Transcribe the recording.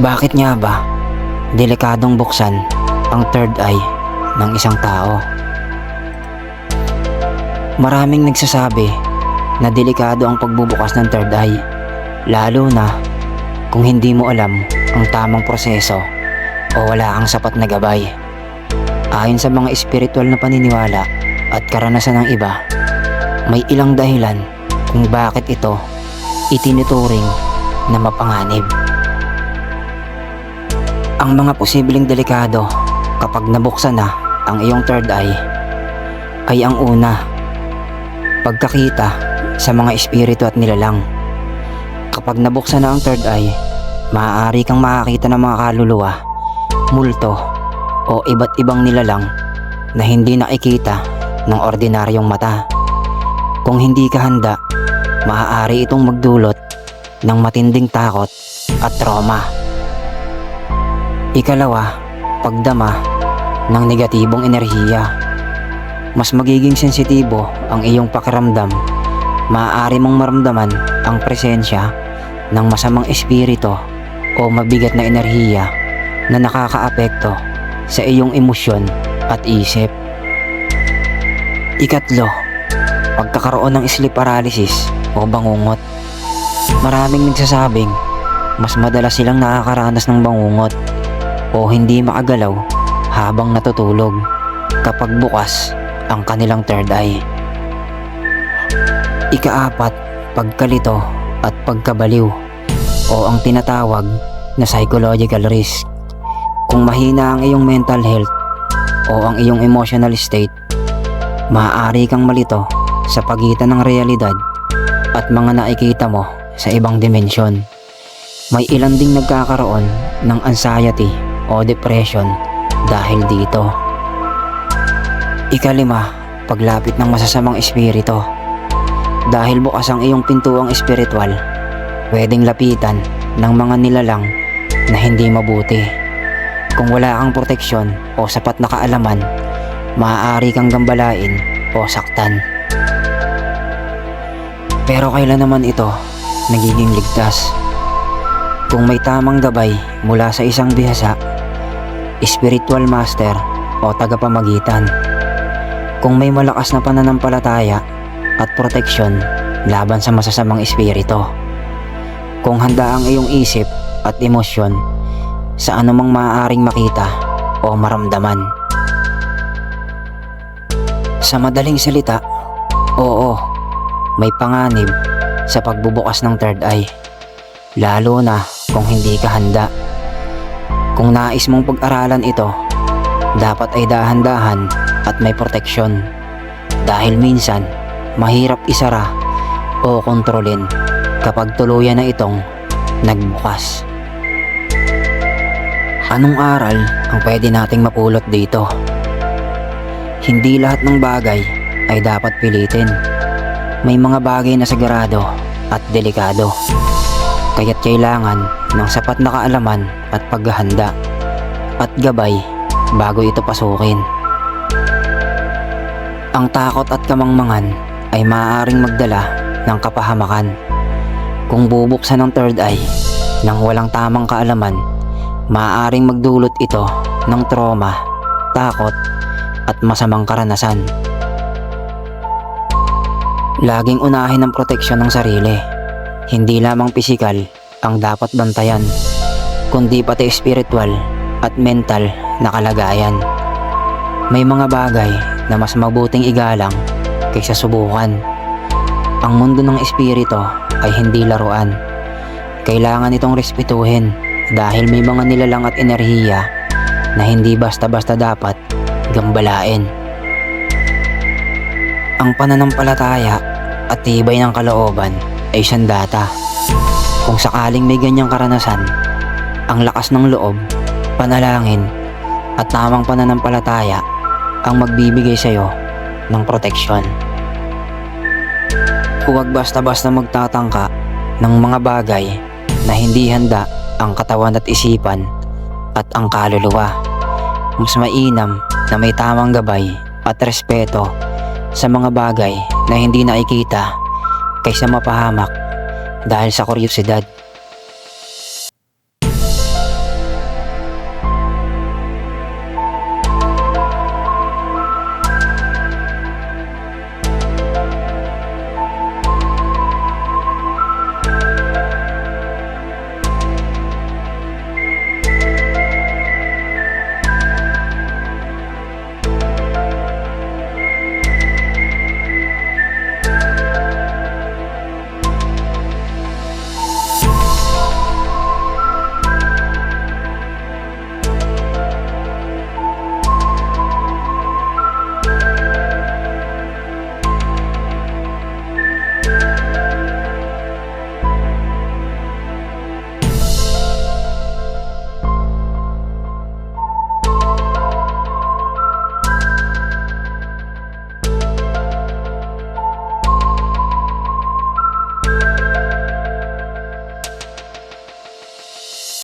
Bakit nga ba delikadong buksan ang third eye ng isang tao? Maraming nagsasabi na delikado ang pagbubukas ng third eye, lalo na kung hindi mo alam ang tamang proseso o wala kang sapat na gabay. Ayon sa mga espiritual na paniniwala at karanasan ng iba, may ilang dahilan kung bakit ito itinuturing na mapanganib. Ang mga posibleng delikado kapag nabuksan na ang iyong third eye ay ang una, pagkakita sa mga espiritu at nilalang. Kapag nabuksan na ang third eye, maaari kang makakita ng mga kaluluwa, multo, o iba't ibang nilalang na hindi nakikita ng ordinaryong mata. Kung hindi ka handa, maaari itong magdulot ng matinding takot at trauma. Ikalawa, pagdama ng negatibong enerhiya. Mas magiging sensitibo ang iyong pakiramdam. Maaari mong maramdaman ang presensya ng masamang espiritu o mabigat na enerhiya na nakakaapekto sa iyong emosyon at isip. Ikatlo, pagkakaroon ng sleep paralysis o bangungot. Maraming nagsasabing mas madalas silang nakakaranas ng bangungot o hindi makagalaw habang natutulog kapag bukas ang kanilang third eye. Ikaapat, pagkalito at pagkabaliw o ang tinatawag na psychological risk. Kung mahina ang iyong mental health o ang iyong emotional state, maaari kang malito sa pagitan ng realidad at mga nakikita mo sa ibang dimensyon. May ilan ding nagkakaroon ng anxiety o depression dahil dito. Ikalima, paglapit ng masasamang espiritu. Dahil bukas ang iyong pintuang espiritual, pwedeng lapitan ng mga nilalang na hindi mabuti. Kung wala kang proteksyon o sapat na kaalaman, maaari kang gambalain o saktan. Pero kailan naman ito nagiging ligtas? Kung may tamang gabay mula sa isang bihasa, spiritual master o tagapamagitan. Kung may malakas na pananampalataya at proteksyon laban sa masasamang espiritu. Kung handa ang iyong isip at emosyon sa anumang maaaring makita o maramdaman. Sa madaling salita, oo, may panganib sa pagbubukas ng third eye. Lalo na kung hindi ka handa. Kung nais mong pag-aralan ito, dapat ay dahan-dahan at may proteksyon. Dahil minsan, mahirap isara o kontrolin kapag tuluyan na itong nagbukas. Anong aral ang pwede nating mapulot dito? Hindi lahat ng bagay ay dapat pilitin. May mga bagay na sagrado at delikado. Kaya't kailangan ng sapat na kaalaman at paghahanda at gabay bago ito pasukin. Ang takot at kamangmangan ay maaaring magdala ng kapahamakan. Kung bubuksan ng third eye nang walang tamang kaalaman, maaaring magdulot ito ng trauma, takot, at masamang karanasan. Laging unahin ang proteksyon ng sarili. Hindi lamang pisikal ang dapat bantayan, kundi pati spiritual at mental na kalagayan. May mga bagay na mas mabuting igalang kaysa subukan. Ang mundo ng espiritu ay hindi laruan. Kailangan itong respetuhin dahil may mga nilalang at enerhiya na hindi basta-basta dapat gambalain. Ang pananampalataya at tibay ng kalooban ay sandata. Kung sakaling may ganyang karanasan, ang lakas ng loob, panalangin, at tamang pananampalataya ang magbibigay sa iyo ng proteksyon. Huwag basta-basta magtatangka ng mga bagay na hindi handa ang katawan at isipan at ang kaluluwa. Mas mainam na may tamang gabay at respeto sa mga bagay na hindi nakikita kaysa mapahamak dahil sa kuryosidad.